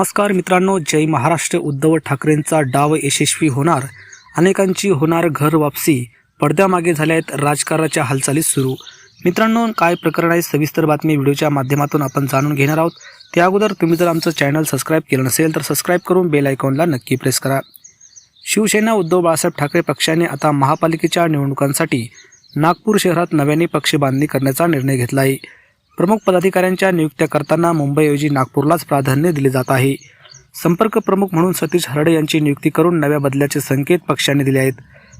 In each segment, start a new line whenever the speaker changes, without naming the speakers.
नमस्कार मित्रांनो जय महाराष्ट्र. उद्धव ठाकरेंचा डाव यशस्वी होणार. अनेकांची होणार घर वापसी. पडद्यामागे झाल्या आहेत राजकारणाच्या हालचाली सुरू. मित्रांनो काय प्रकरण आहे सविस्तर बातमी व्हिडिओच्या माध्यमातून आपण जाणून घेणार आहोत. त्या अगोदर तुम्ही जर आमचं चॅनल सबस्क्राईब केलं नसेल तर सबस्क्राईब करून बेल आयकॉनला नक्की प्रेस करा. शिवसेना उद्धव बाळासाहेब ठाकरे पक्षाने आता महापालिकेच्या निवडणुकांसाठी नागपूर शहरात नव्याने पक्ष बांधणी करण्याचा निर्णय घेतला आहे प्रमुख पदाधिकाऱ्यांच्या नियुक्त्या करताना मुंबईऐवजी नागपूरलाच प्राधान्य दिले जात आहे. संपर्क प्रमुख म्हणून सतीश हरडे यांची नियुक्ती करून नव्या बदल्याचे संकेत पक्षाने दिले आहेत.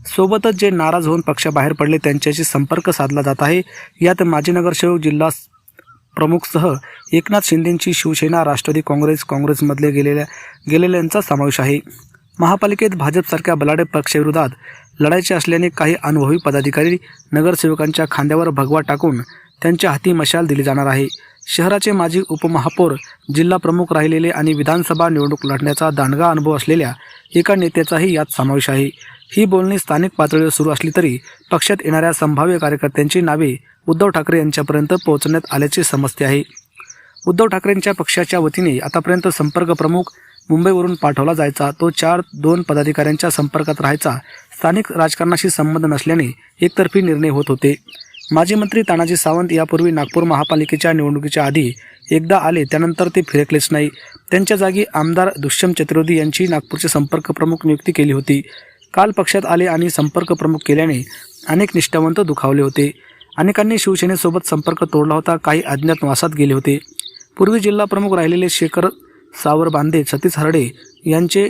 सोबतच जे नाराज होऊन पक्षाबाहेर पडले त्यांच्याशी संपर्क साधला जात आहे. यात माजी नगरसेवक जिल्हा प्रमुखसह एकनाथ शिंदेंची शिवसेना राष्ट्रवादी काँग्रेस काँग्रेसमधले गेलेल्या गेलेल्यांचा समावेश आहे. महापालिकेत भाजपसारख्या बलाढ्य पक्षाविरोधात लढायचे असल्याने काही अनुभवी पदाधिकारी नगरसेवकांच्या खांद्यावर भगवा टाकून त्यांच्या हाती मशाल दिली जाणार आहे. शहराचे माजी उपमहापौर जिल्हा प्रमुख राहिलेले आणि विधानसभा निवडणूक लढण्याचा दांडगा अनुभव असलेल्या एका नेत्याचाही यात समावेश आहे. ही बोलणी स्थानिक पातळीवर सुरू असली तरी पक्षात येणाऱ्या संभाव्य कार्यकर्त्यांची नावे उद्धव ठाकरे यांच्यापर्यंत पोहोचण्यात आल्याचे समजते आहे. उद्धव ठाकरेंच्या पक्षाच्या वतीने आतापर्यंत संपर्क प्रमुख मुंबईवरून पाठवला जायचा तो चार दोन पदाधिकाऱ्यांच्या संपर्कात राहायचा स्थानिक राजकारणाशी संबंध नसल्याने एकतर्फी निर्णय होत होते. माजी मंत्री तानाजी सावंत यापूर्वी नागपूर महापालिकेच्या निवडणुकीच्या आधी एकदा आले त्यानंतर ते फिरकलेच नाही. त्यांच्या जागी आमदार दुष्यंत चतुर्वेदी यांची नागपूरचे संपर्क प्रमुख नियुक्ती केली होती. काल पक्षात आले आणि संपर्क प्रमुख केल्याने अनेक निष्ठावंत दुखावले होते. अनेकांनी शिवसेनेसोबत संपर्क तोडला होता काही अज्ञात वासात गेले होते. पूर्वी जिल्हा प्रमुख राहिलेले शेखर सावर बांदे सतीश हरडे यांचे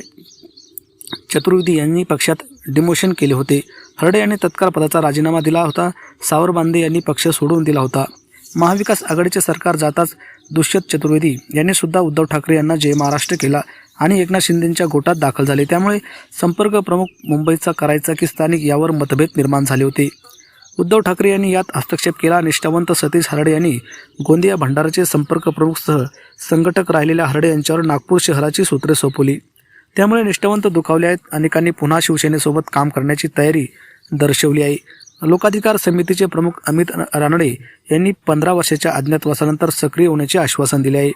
चतुर्वेदी यांनी पक्षात डिमोशन केले होते. हरडे यांनी तत्काळ पदाचा राजीनामा दिला होता. सावरबांदे यांनी पक्ष सोडून दिला होता. महाविकास आघाडीचे सरकार जाताच दुष्यंत चतुर्वेदी यांनी सुद्धा उद्धव ठाकरे यांना जय महाराष्ट्र केला आणि एकनाथ शिंदेंच्या गोटात दाखल झाले. त्यामुळे संपर्क प्रमुख मुंबईचा करायचा की स्थानिक यावर मतभेद निर्माण झाले होते. उद्धव ठाकरे यांनी यात हस्तक्षेप केला. निष्ठावंत सतीश हरडे यांनी गोंदिया भंडाराचे संपर्क प्रमुखसह संघटक राहिलेल्या हरडे यांच्यावर नागपूर शहराची सूत्रे सोपवली. त्यामुळे निष्ठावंत दुखावले आहेत. अनेकांनी पुन्हा शिवसेनेसोबत काम करण्याची तयारी दर्शवली आहे. लोकाधिकार समितीचे प्रमुख अमित रानडे यांनी पंधरा वर्षाच्या अज्ञातवासानंतर सक्रिय होण्याचे आश्वासन दिले आहे.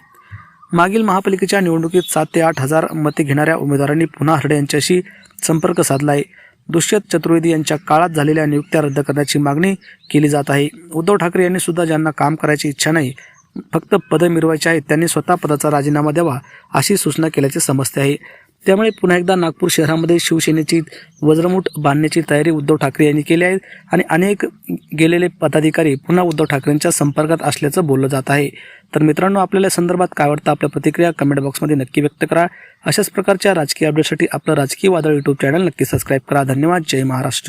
मागील महापालिकेच्या निवडणुकीत सात ते आठ हजार मते घेणाऱ्या उमेदवारांनी पुन्हा हरडे यांच्याशी संपर्क साधला आहे. दुष्यंत चतुर्वेदी यांच्या काळात झालेल्या नियुक्त्या रद्द करण्याची मागणी केली जात आहे. उद्धव ठाकरे यांनी सुद्धा ज्यांना काम करायची इच्छा नाही फक्त पदं मिरवायची आहेत त्यांनी स्वतः पदाचा राजीनामा द्यावा अशी सूचना केल्याचे समजते आहे. त्यामुळे पुन्हा एकदा नागपूर शहरामध्ये शिवसेनेची वज्रमूठ बांधण्याची तयारी उद्धव ठाकरे यांनी केली आहे आणि अनेक गेलेले पदाधिकारी पुन्हा उद्धव ठाकरेंच्या संपर्कात असल्याचं बोललं जात आहे. तर मित्रांनो आपल्याला संदर्भात काय वाटतं? आपल्या प्रतिक्रिया कमेंट बॉक्समध्ये नक्की व्यक्त करा. अशाच प्रकारच्या राजकीय अपडेटसाठी आपलं राजकीय वादळ यूट्यूब चॅनल नक्की सबस्क्राईब करा. धन्यवाद. जय महाराष्ट्र.